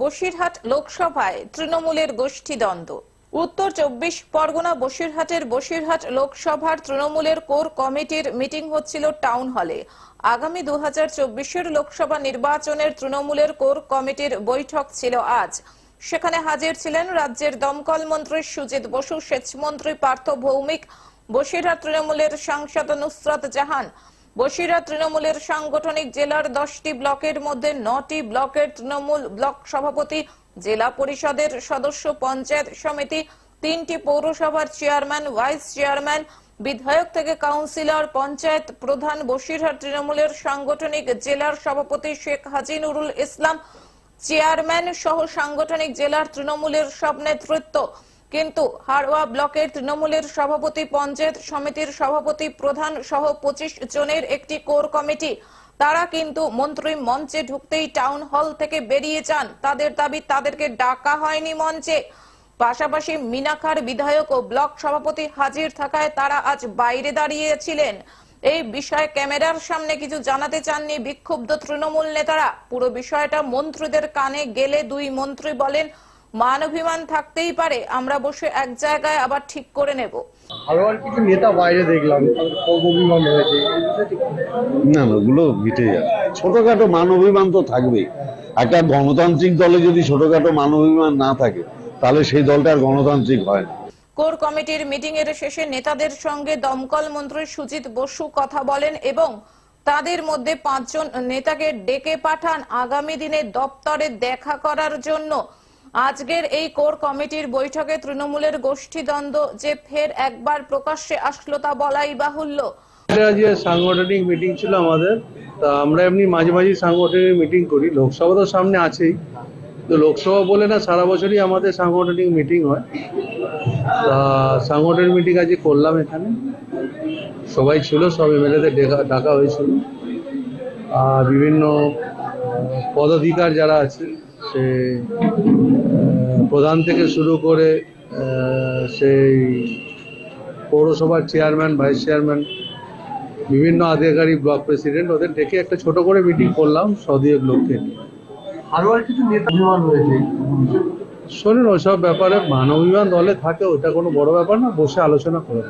বসিরহাট লোকসভায় তৃণমূলের গোষ্ঠীদ্বন্দ্ব উত্তর চব্বিশ পরগনা বসিরহাটের বসিরহাট লোকসভার তৃণমূলের কোর কমিটির মিটিং হচ্ছিল টাউন হলে। আগামী দু হাজার লোকসভা নির্বাচনের তৃণমূলের কোর কমিটির বৈঠক ছিল আজ। সেখানে হাজির ছিলেন রাজ্যের দমকল মন্ত্রী সুজিত বসু সেচমন্ত্রী পার্থ ভৌমিক, বসিরহাট তৃণমূলের সাংসদ নুসরত জাহান বসিরহাট তৃণমূলের সাংগঠনিক জেলার দশটি ব্লকের মধ্যে নটি ব্লকের তৃণমূল ব্লক সভাপতি, জেলা পরিষদের সদস্য, পঞ্চায়েত সমিতি, তিনটি পৌরসভার চেয়ারম্যান, ভাইস চেয়ারম্যান, বিধায়ক থেকে কাউন্সিলর, পঞ্চায়েত প্রধান বসিরহাট তৃণমূলের সাংগঠনিক জেলার সভাপতি শেখ হাজি নুরুল ইসলাম, চেয়ারম্যান সহ সাংগঠনিক জেলার তৃণমূলের সব নেতৃত্ব। কিন্তু হাড়োয়া ব্লকের তৃণমূলের সভাপতি, পঞ্চায়েত সমিতির সভাপতি প্রধান সহ পঁচিশ জনের একটি কোর কমিটি। তারা কিন্তু মন্ত্রী মঞ্চে ঢুকতেই টাউন হল থেকে বেরিয়ে যান। তাদের দাবি, তাদেরকে ডাকা হয়নি মঞ্চে। পাশাপাশি মিনাখার বিধায়ক ও ব্লক সভাপতি হাজির থাকায় তারা আজ বাইরে দাঁড়িয়েছিলেন। এই বিষয়ে ক্যামেরার সামনে কিছু জানাতে চাননি বিক্ষুব্ধ তৃণমূল নেতারা। পুরো বিষয়টা মন্ত্রীদের কানে গেলে দুই মন্ত্রী বলেন মানবিমান থাকতেই পারে আমরা বসে এক জায়গায় আবার ঠিক করে নেব। আরও আর কিছু নেতা বাইরে দেখলাম অভিমান হয়েছে? না না ওগুলো মিটে যাবে ছোটখাটো মানবিমান তো থাকবেই। একটা গণতান্ত্রিক দলে যদি ছোটখাটো মানবিমান না থাকে তাহলে সেই দলটা আর গণতান্ত্রিক হয় না। কোর কমিটির মিটিং এর শেষে নেতাদের সঙ্গে দমকল মন্ত্রী সুজিত বসু কথা বলেন এবং তাদের মধ্যে পাঁচজন নেতাকে ডেকে পাঠান আগামী দিনে দপ্তরে দেখা করার জন্য। আজকের এই কোর কমিটির বৈঠকে তৃণমূলের গোষ্ঠীদ্বন্দ্ব যে ফের একবার প্রকাশ্যে আসলো তা বলাই বাহুল্য। সাংগঠনিক মিটিং ছিল আমাদের, তা আমরা এমনি মাঝে মাঝে সাংগঠনিক মিটিং করি। লোকসভা তো সামনে আছেই। তো লোকসভা বলে না সারা বছরই আমাদের সাংগঠনিক মিটিং হয়। তা সাংগঠনিক মিটিং আজকে করলাম এখানে। সবাই ছিল, সব এমএলএদের ডাকা হয়েছিল। আর বিভিন্ন পদাধিকার যারা আছে সে প্রধান থেকে শুরু করে আহ, সেই পৌরসভার চেয়ারম্যান ভাইস চেয়ারম্যান বিভিন্ন আধিকারিক ব্লক প্রেসিডেন্ট ওদের ডেকে একটা ছোট করে মিটিং করলাম সদীয় লোককে। নিয়ে। আরও কিছু নেতা অভিমান শোনেন ওসব ব্যাপারে মানবিমান দলে থাকে ওটা কোনো বড় ব্যাপার না বসে আলোচনা করে।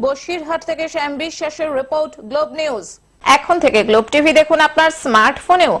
বসিরহাট থেকে শ্যাম বিশ্বাসের রিপোর্ট গ্লোব নিউজ। এখন থেকে গ্লোব টিভি দেখুন আপনার স্মার্টফোনেও।